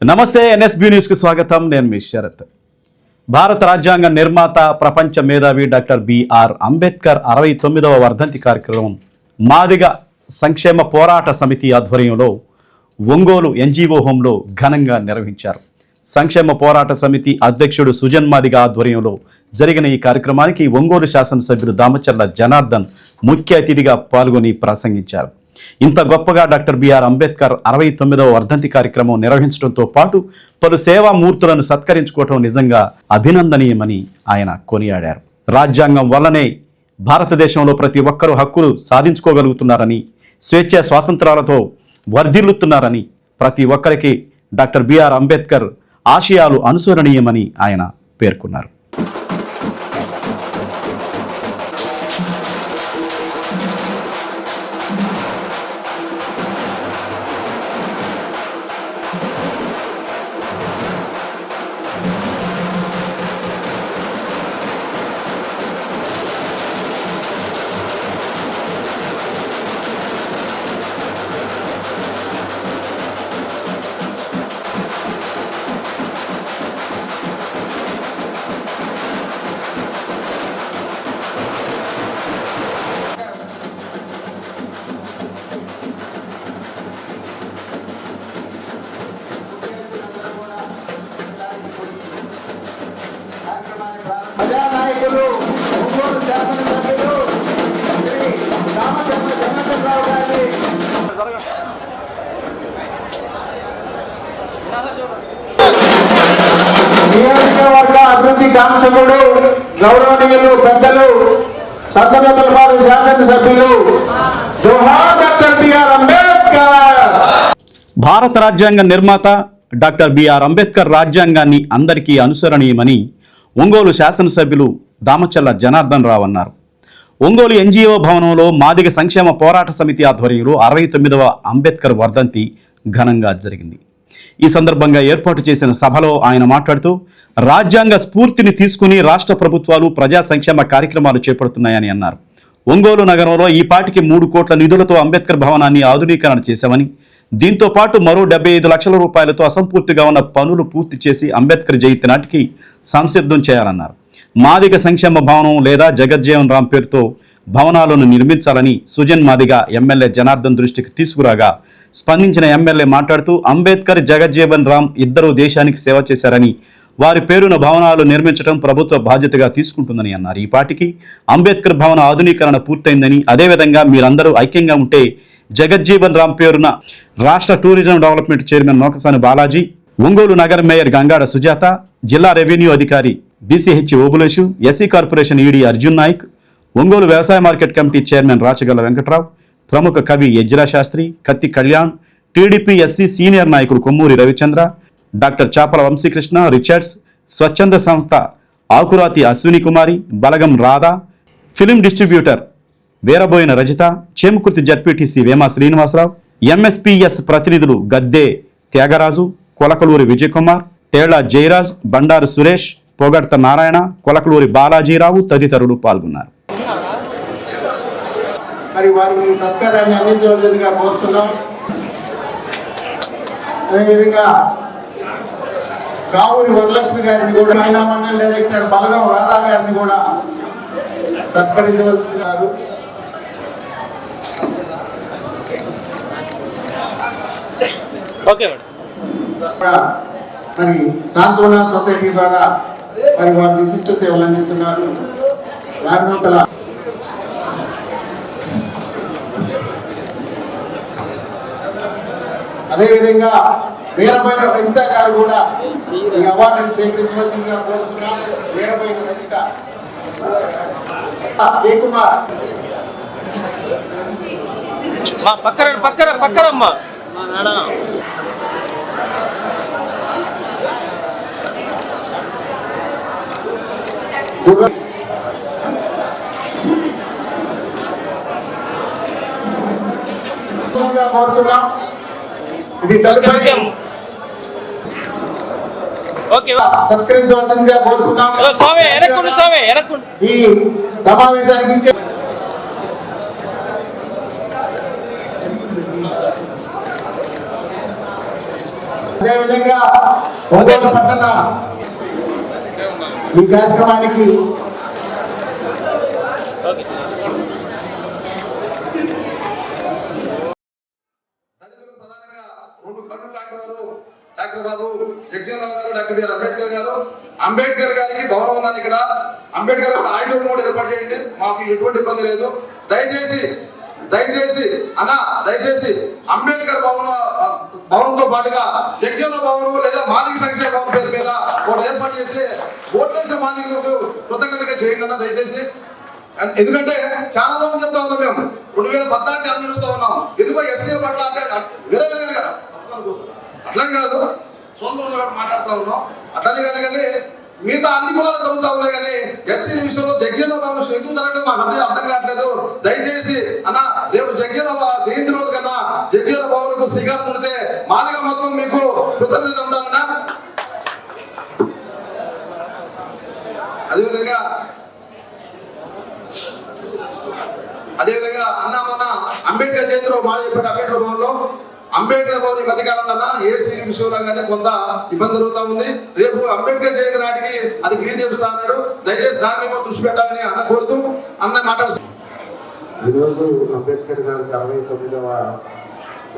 నమస్తే ఎన్ఎస్బి న్యూస్కి స్వాగతం. నేను మీ శరత్. భారత రాజ్యాంగ నిర్మాత ప్రపంచ మేధావి డాక్టర్ బిఆర్ అంబేద్కర్ అరవై తొమ్మిదవ వర్ధంతి కార్యక్రమం మాదిగ సంక్షేమ పోరాట సమితి ఆధ్వర్యంలో ఒంగోలు ఎన్జిఓ హోంలో ఘనంగా నిర్వహించారు. సంక్షేమ పోరాట సమితి అధ్యక్షుడు సుజన్ మాదిగ ఆధ్వర్యంలో జరిగిన ఈ కార్యక్రమానికి ఒంగోలు శాసనసభ్యులు దామచర్ల జనార్దన్ ముఖ్య అతిథిగా పాల్గొని ప్రసంగించారు. ఇంత గొప్పగా డాక్టర్ బిఆర్ అంబేద్కర్ అరవై తొమ్మిదవ వర్ధంతి కార్యక్రమం నిర్వహించడంతో పాటు పలు సేవామూర్తులను సత్కరించుకోవటం నిజంగా అభినందనీయమని ఆయన కొనియాడారు. రాజ్యాంగం వల్లనే భారతదేశంలో ప్రతి ఒక్కరూ హక్కులు సాధించుకోగలుగుతున్నారని స్వేచ్ఛ స్వాతంత్రాలతో వర్ధిల్లుతున్నారని ప్రతి ఒక్కరికి డాక్టర్ బిఆర్ అంబేద్కర్ ఆశయాలు అనుసరణీయమని ఆయన పేర్కొన్నారు. అభివృద్ధి గౌరవనీయులు పెద్దలు సత్తనతులపాడు శాసనసభ్యులు జోహార్ డాక్టర్ బిఆర్ అంబేద్కర్. భారత రాజ్యాంగ నిర్మాత డాక్టర్ బిఆర్ అంబేద్కర్ రాజ్యాంగాన్ని అందరికీ అనుసరణీయమని ఒంగోలు శాసనసభ్యులు దామచల్ల జనార్దన్ రావు అన్నారు. ఒంగోలు ఎన్జిఓ భవనంలో మాదిగ సంక్షేమ పోరాట సమితి ఆధ్వర్యంలో అరవై తొమ్మిదవ అంబేద్కర్ వర్ధంతి ఘనంగా జరిగింది. ఈ సందర్భంగా ఏర్పాటు చేసిన సభలో ఆయన మాట్లాడుతూ రాజ్యాంగ స్ఫూర్తిని తీసుకుని రాష్ట్ర ప్రభుత్వాలు ప్రజా సంక్షేమ కార్యక్రమాలు చేపడుతున్నాయని అన్నారు. ఒంగోలు నగరంలో ఈ పాటికి మూడు కోట్ల నిధులతో అంబేద్కర్ భవనాన్ని ఆధునీకరణ చేశామని దీంతో పాటు మరో డెబ్బై ఐదు లక్షల రూపాయలతో అసంపూర్తిగా ఉన్న పనులు పూర్తి చేసి అంబేద్కర్ జయంతి నాటికి సంసిద్ధం చేయాలన్నారు. మాదిగ సంక్షేమ భవనం లేదా జగజ్జీవన్ రామ్ పేరుతో భవనాలను నిర్మించాలని సుజన్ మాదిగ ఎమ్మెల్యే జనార్దన్ దృష్టికి తీసుకురాగా స్పందించిన ఎమ్మెల్యే మాట్లాడుతూ అంబేద్కర్ జగజ్జీవన్ రామ్ ఇద్దరు దేశానికి సేవ చేశారని వారి పేరున భవనాలు నిర్మించడం ప్రభుత్వ బాధ్యతగా తీసుకుంటుందని అన్నారు. ఈ పాటికి అంబేద్కర్ భవన ఆధునీకరణ పూర్తయిందని అదేవిధంగా మీరందరూ ఐక్యంగా ఉంటే జగజ్జీవన్ రామ్ పేరున రాష్ట్ర tourism development chairman Nokasani Balaji Ongole నగర మేయర్ గంగాడ సుజాత జిల్లా రెవెన్యూ అధికారి BCH Obulesu SC corporation ED Arjun Nayak Ongole వ్యవసాయ market committee chairman Rachagalla Venkatrao ప్రముఖ కవి యజ్రా శాస్త్రి కత్తి కళ్యాణ్ టీడీపీ ఎస్సీ సీనియర్ నాయకుడు కొమ్మూరి రవిచంద్ర డాక్టర్ చాపల వంశీకృష్ణ రిచర్డ్స్ స్వచ్ఛంద సంస్థ Akurathi Ashwini Kumari Balagam Radha film distributor Veeraboina Rajitha Chemakurthi ZPTC Vema Srinivasarao MSPS ప్రతినిధులు గద్దే త్యాగరాజు కొలకలూరి విజయకుమార్ తేళ్ళ జయరాజ్ బండారు సురేష్ పొగడ్త నారాయణ కొలకలూరి బాలాజీరావు తదితరులు పాల్గొన్నారు. మరి వారికి సత్కారాన్ని అందించవలసిందిగా కోరుతున్నాం. అదేవిధంగా కావూరి వరలక్ష్మి గారిని కూడా మహిళా మండలి డైరెక్టర్ బలగం రాధా గారిని కూడా సత్కరించవలసింది గారు. కూడా మరి సాంత్వన సొసైటీ ద్వారా మరి వారు విశిష్ట సేవలు అందిస్తున్నారు. రాజనూతల అదేవిధంగా వీరభైన రజిత గారు కూడా ఈ అవార్డును స్వీకరించవలసిందిగా కోరుతున్నాం వీరభైన రజిత ఏ కుమార్ పక్కన పక్కన పక్కనమ్మా కోరుతున్నాం ఇది తదుపరి సత్కరించవలసిందిగా కోరుతున్నాం. ఈ సమావేశానికి అదేవిధంగా పట్టణ ఈ కార్యక్రమానికి దళితులకు ప్రధానంగా రెండు కళ్ళు డాక్టర్ గారు డాక్టర్ బాబు జగజీవన్ గారు డాక్టర్ బిఆర్ అంబేద్కర్ గారు. అంబేద్కర్ గారికి భవనం ఉందని ఇక్కడ. అంబేద్కర్ గారు ఆడియో కూడా ఏర్పాటు చేయండి. మాకు ఎటువంటి ఇబ్బంది లేదు. దయచేసి దయచేసి అన్న దయచేసి అంబేద్కర్ భవన భవనంతో పాటుగా జగజీవన భవనం లేదా మాదిక సంక్షేమ భవనం పేరు మీద ఒకటి ఏర్పాటు చేసి ఓట్లేసే మాదికలకు కృతజ్ఞతగా చేయండి అన్న దయచేసి. ఎందుకంటే చాలా రోజులు చెప్తా ఉన్నాం మేము. రెండు వేల పద్నాలుగు చాలా అడుగుతా ఉన్నాం. ఎందుకో ఎస్సీ పట్ల అంటే వేరే విధంగా అట్లా కాదు. సొంత మాట్లాడుతూ ఉన్నాం. అట్లనే కాదు కానీ మిగతా అన్ని కులాలు జరుగుతూ ఉన్నాయి కానీ ఎస్సీ విషయంలో జగ్జీవన బాబు ఎందుకు జరగడం మాకు అర్థం అర్థం కావట్లేదు? దయచేసి అన్న రేపు జగ్జీవన బా- జయంతి రోజు కన్నా జగ్జీవన బాబుకు శ్రీకారం పుడితే మాదిగా మొత్తం మీకు కృతజ్ఞత ఉండాలన్నా? అదేవిధంగా అదేవిధంగా అన్న మొన్న అంబేద్కర్ జయంతిలో మాది చెప్పాడు అంబేద్కర్ భవన్లో అంబేద్కర్ భవన్ ఈ మధ్యకాలంలో ఏసీ విషయంలో కానీ కొంత ఇబ్బంది జరుగుతా ఉంది. రేపు అంబేద్కర్ జయంతి నాటికి అది క్లీన్ చేపిస్తా అన్నాడు. దయచేసి దాని మీద దృష్టి పెట్టాలని అన్న కోరుతూ అన్న మాట ఈరోజు అంబేద్కర్ గారికి అరవై తొమ్మిదవ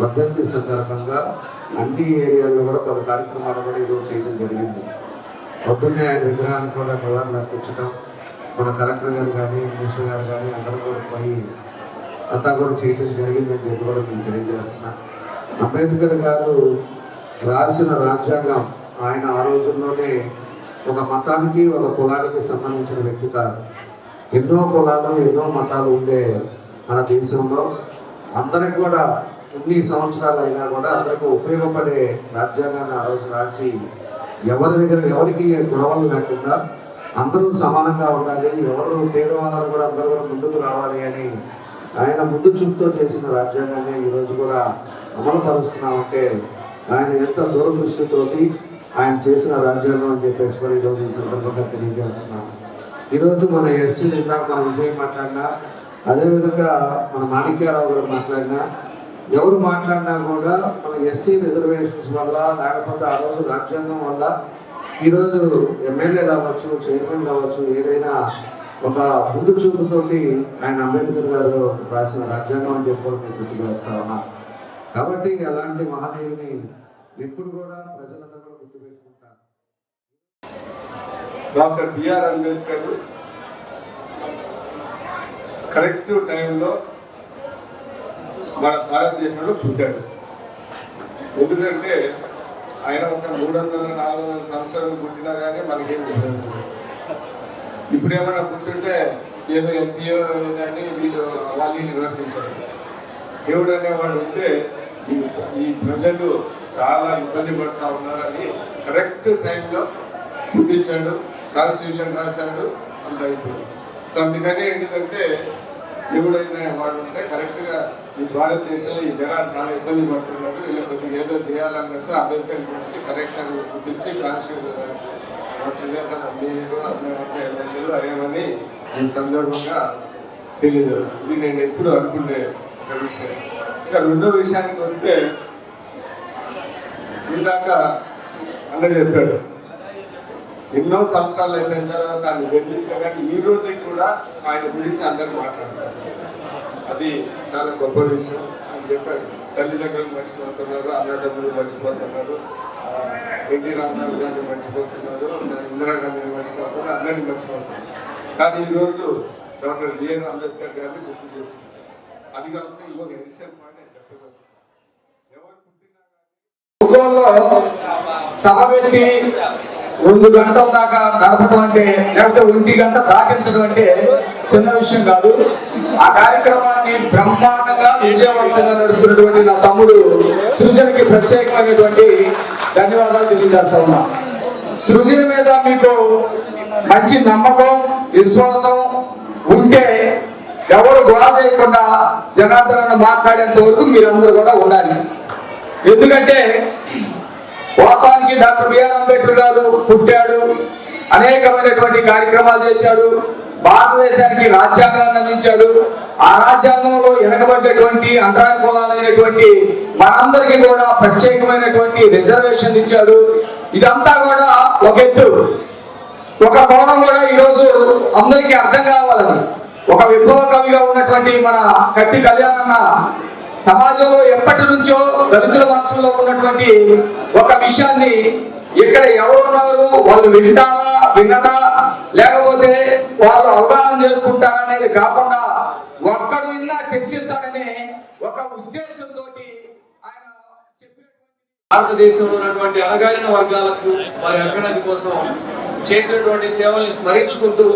వర్ధంతి సందర్భంగా అన్ని ఏరియాల్లో కూడా పలు కార్యక్రమాలు కూడా ఈరోజు చేయడం జరిగింది. పొద్దున్నే ఆయన విగ్రహానికి కూడా నివారణ అర్పించడం మన కలెక్టర్ గారు కానీ మినిస్టర్ గారు కానీ అందరూ కూడా పోయి అంతా కూడా చేయడం జరిగిందని చెప్పి కూడా నేను తెలియజేస్తున్నా. అంబేద్కర్ గారు రాసిన రాజ్యాంగం ఆయన ఆ రోజుల్లోనే ఒక మతానికి ఒక కులానికి సంబంధించిన వ్యక్తి కాదు. ఎన్నో కులాలు ఎన్నో మతాలు ఉండే మన దేశంలో అందరికి కూడా ఎన్ని సంవత్సరాలు అయినా కూడా అందరికి ఉపయోగపడే రాజ్యాంగాన్ని ఆ రోజు రాసి ఎవరి దగ్గర ఎవరికి గొడవలు లేకుండా అందరూ సమానంగా ఉండాలి ఎవరు పేదవాళ్ళు కూడా అందరూ కూడా ముందుకు రావాలి అని ఆయన ముందు చూపుతో చేసిన రాజ్యాంగాన్ని ఈరోజు కూడా అమలు పరుస్తున్నామంటే ఆయన ఎంత దూరదృష్టితోటి ఆయన చేసిన రాజ్యాంగం అని చెప్పేసి కూడా ఈరోజు ఈ సందర్భంగా తెలియజేస్తున్నాను ఈరోజు మన ఎస్సీ నిందా మన విజయ్ మాట్లాడినా అదేవిధంగా మన మాణిక్యారావు గారు మాట్లాడినా ఎవరు మాట్లాడినా కూడా మన ఎస్సీ రిజర్వేషన్స్ వల్ల లేకపోతే ఆ రోజు రాజ్యాంగం వల్ల ఈరోజు ఎమ్మెల్యే కావచ్చు చైర్మన్ కావచ్చు ఏదైనా ఒక ముందు చూపుతోటి ఆయన అంబేద్కర్ గారు రాసిన రాజ్యాంగం అని చెప్పి గుర్తు చేస్తా ఉన్నా. కాబట్టి అలాంటి మహనీయుని ఎప్పుడు కూడా ప్రజలందరూ కూడా గుర్తుపెట్టుకుంటారు. డాక్టర్ బిఆర్ అంబేద్కర్ కరెక్ట్ టైంలో మన భారతదేశంలో పుట్టాడు. ఎందుకంటే ఆయన ఒక మూడు వందల నాలుగు వందల సంవత్సరాలు పుట్టినా కానీ మనకేం తెలియదు. ఇప్పుడు ఏమైనా కూర్చుంటే ఏదో ఎంపీఓ ఏదని వీళ్ళు వాళ్ళు నివసించారు దేవుడు అనేవాడు ఉంటే ఈ- ఈ ప్రజలు చాలా ఇబ్బంది పడుతూ ఉన్నారని కరెక్ట్ టైంలో గుర్తించాడు కాన్స్టిట్యూషన్ రాశాడు అంత అయిపోయింది. సో అందుకని ఎందుకంటే ఎవడైనా వాడు ఉంటే కరెక్ట్గా ఈ భారతదేశంలో ఈ జనాలు చాలా ఇబ్బంది పడుతున్నారు వీళ్ళు కొద్దిగా ఏదో చేయాలన్నట్టు అంబేద్కర్ గురించి కరెక్ట్గా గుర్తించి కాన్స్టిట్యూషన్ రాశారు. మీరు ఎమ్మెల్యేలు అయ్యామని ఈ సందర్భంగా తెలియజేస్తాను. ఇది నేను ఎప్పుడు అనుకునే విషయం ఇక రెండో విషయానికి వస్తే ఇందాక అన్న చెప్పాడు. ఎన్నో సంవత్సరాలు అయిపోయిన తర్వాత ఆయన జర్నలిస్ట్ కానీ ఈ రోజే కూడా ఆయన గురించి అందరూ మాట్లాడతారు. అది చాలా గొప్ప విషయం అని చెప్పారు తల్లిదండ్రులు మర్చిపోతున్నారు అన్నదమ్ములు మర్చిపోతున్నారు ఎన్టీ రామారావు గారిని మర్చిపోతున్నారు ఇందిరాగాంధీని మర్చిపోతున్నారు అందరినీ మర్చిపోతున్నారు. కానీ ఈరోజు డాక్టర్ బిఆర్ అంబేద్కర్ గారిని గుర్తు చేస్తున్నారు అది కాకుండా ఇవాళ ఎడిషన్ మాట చెప్పవచ్చు ఎవరు పుట్టినా సందర్భంలో సభ పెట్టి రెండు గంటల దాకా నడపడం అంటే లేకపోతే ఒంటి గంట దాకించడం అంటే చిన్న విషయం కాదు. ఆ కార్యక్రమాన్ని బ్రహ్మాండంగా విజయవంతంగా నడుపుతున్నటువంటి నా తమ్ముడు సృజనకి ప్రత్యేకమైనటువంటి ధన్యవాదాలు తెలియజేస్తా ఉన్నా. సృజన మీద మీకు మంచి నమ్మకం విశ్వాసం ఉంటే ఎవరు గొడవ చేయకుండా జనార్దనను మాట్లాడేంత వరకు మీరందరూ కూడా ఉండాలి. ఎందుకంటే వాస్తవానికి డాక్టర్ బిఆర్ అంబేద్కర్ గారు పుట్టాడు అనేకమైనటువంటి కార్యక్రమాలు చేశాడు భారతదేశానికి రాజ్యాంగాన్ని అందించాడు. ఆ రాజ్యాంగంలో వెనకబడ్డటువంటి అంతరాయ కులాలైనటువంటి మనందరికీ కూడా ప్రత్యేకమైనటువంటి రిజర్వేషన్ ఇచ్చాడు. ఇదంతా కూడా ఒక ఎత్తు. ఒక కోణం కూడా ఈరోజు అందరికీ అర్థం కావాలని. ఒక విప్లవ కవిగా ఉన్నటువంటి మన కత్తి కళ్యాణన్న సమాజంలో ఎప్పటి నుంచో దళితుల మనసులో ఉన్నటువంటి ఒక విషయాన్ని ఇక్కడ ఎవరున్నారు వాళ్ళు వింటారా? వినరా? లేకపోతే వాళ్ళు అవగాహన చేసుకుంటారా అనేది కాకుండా ఒక్కరు విన్నా చర్చిస్తారనే ఒక ఉద్దేశంతో ఆయన భారతదేశంలో ఉన్నటువంటి అలగాలిన వర్గాలకు వారి అభ్యున్నతి కోసం చేసినటువంటి సేవల్ని స్మరించుకుంటూ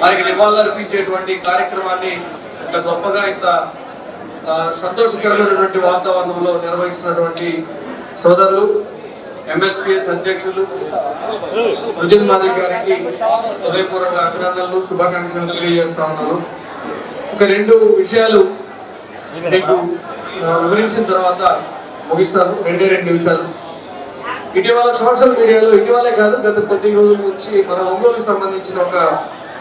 వారికి నివాళులర్పించేటువంటి కార్యక్రమాన్ని ఇంత గొప్పగా ఇంత సంతోషకరమైనటువంటి వాతావరణంలో నిర్వహిస్తున్నటువంటి సోదరులు ఎంఎస్పిఎస్ అధ్యక్షులు సుజన్ మాదిక్ గారికి హృదయపూర్వక అభినందనలు శుభాకాంక్షలు తెలియజేస్తా ఉన్నాను. ఒక రెండు విషయాలు మీకు వివరించిన తర్వాత ముగిస్తాను. రెండే రెండు నిమిషాలు ఇటీవల సోషల్ మీడియాలో ఇటీవలే కాదు గత కొద్ది రోజుల నుంచి మన ఒంగోలుకు సంబంధించిన ఒక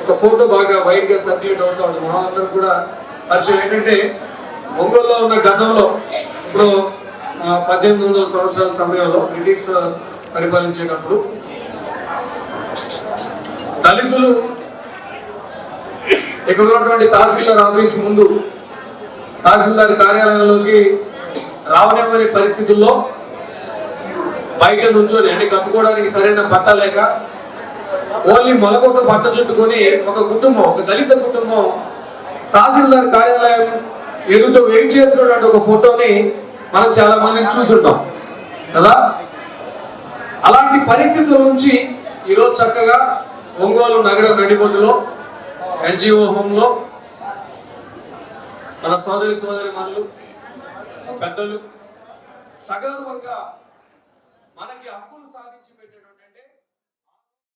ఒక ఫోటో బాగా వైడ్గా సర్క్యులేట్ అవుతా ఉంది. మనందరం కూడా పరిచయం ఏంటంటే ఒంగోలులో ఉన్న గతంలో ఇప్పుడు పద్దెనిమిది వందల సంవత్సరాల సమయంలో బ్రిటిష్ పరిపాలించేటప్పుడు దళితులు ఇక్కడ ఉన్నటువంటి తహసీల్దార్ ఆఫీస్ ముందు తహసీల్దార్ కార్యాలయంలోకి రావనివ్వని పరిస్థితుల్లో బయట నుంచొని అంటే కప్పుకోవడానికి సరైన బట్ట లేక ఓన్లీ మొలకొక బట్ట చుట్టుకొని ఒక కుటుంబం ఒక దళిత కుటుంబం తహసీల్దార్ కార్యాలయం ఎదుట వెయిట్ చేస్తున్నటువంటి ఒక ఫోటోని మనం చాలా మందిని చూసుంటాం కదా? అలాంటి పరిస్థితుల నుంచి ఈరోజు చక్కగా ఒంగోలు నగరం నడిబొడ్డులో ఎన్జిఓ హోమ్లో మన సోదరి సోదరి మనులు పెద్దలు సగర్వంగా మనకి హక్కులు